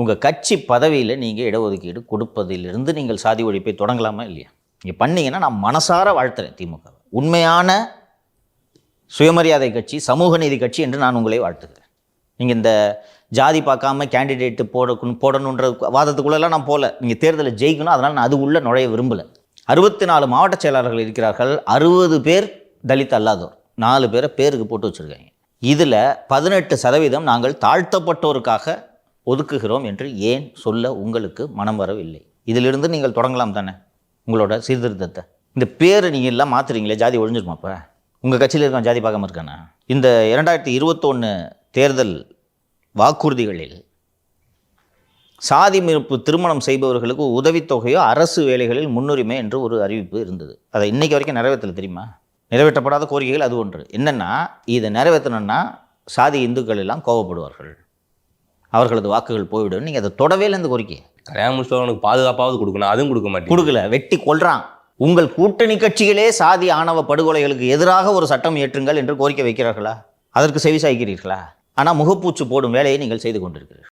உங்கள் கட்சி பதவியில் நீங்கள் இடஒதுக்கீடு கொடுப்பதிலிருந்து நீங்கள் சாதி ஒழிப்பை தொடங்கலாமா இல்லையா? நீங்கள் பண்ணீங்கன்னா நான் மனசார வாழ்த்துறேன் திமுக உண்மையான சுயமரியாதை கட்சி சமூக நீதி கட்சி என்று நான் உங்களை வாழ்த்துகிறேன். நீங்கள் இந்த ஜாதி பார்க்காம கேண்டிடேட்டு போடணும் போடணுன்ற வாதத்துக்குள்ளெல்லாம் நான் போகல நீங்கள் தேர்தலில் ஜெயிக்கணும் அதனால் நான் அது உள்ளே நுழைய விரும்பலை. அறுபத்தி நாலு மாவட்ட செயலாளர்கள் இருக்கிறார்கள். அறுபது பேர் தலித் அல்லாதோர். நாலு பேரை பேருக்கு போட்டு வச்சுருக்காங்க. இதில் பதினெட்டு சதவீதம் நாங்கள் தாழ்த்தப்பட்டோருக்காக ஒதுக்குகிறோம் என்று ஏன் சொல்ல உங்களுக்கு மனம் வரவில்லை? இதிலிருந்து நீங்கள் தொடங்கலாம் தானே? உங்களோட சீர்திருத்தத்தை. இந்த பேரை நீங்கள் எல்லாம் மாற்றுறீங்களே ஜாதி ஒழிஞ்சிருமாப்ப உங்கள் கட்சியில் இருக்க ஜாதி பார்க்காம இருக்கானா? இந்த இரண்டாயிரத்தி இருபத்தொன்று தேர்தல் வாக்குறுதிகளில் சாதி மறுப்பு திருமணம் செய்பவர்களுக்கு உதவித்தொகையோ அரசு வேலைகளில் முன்னுரிமை என்று ஒரு அறிவிப்பு இருந்தது. அதை இன்னைக்கு வரைக்கும் நிறைவேற்றல தெரியுமா? நிறைவேற்றப்படாத கோரிக்கைகள் அது ஒன்று. என்னென்னா இதை நிறைவேற்றணும்னா சாதி இந்துக்கள் எல்லாம் கோவப்படுவார்கள். அவர்களது வாக்குகள் போய்விடும். நீங்கள் அதை தொடவே இல்லை இந்த கோரிக்கை. கல்யாணம் முடிச்சவனுக்கு பாதுகாப்பாவது கொடுக்கணும். அதுவும் கொடுக்க மாட்டேன் கொடுக்கல வெட்டி கொள்றான் உங்கள் கூட்டணி கட்சிகளே சாதி ஆணவ படுகொலைகளுக்கு எதிராக ஒரு சட்டம் இயற்றுங்கள் என்று கோரிக்கை வைக்கிறார்களா? அதற்கு செவி சாய்க்கிறீர்களா? ஆனால் முகப்பூச்சு போடும் வேலையை நீங்கள் செய்து கொண்டிருக்கிறீர்கள்.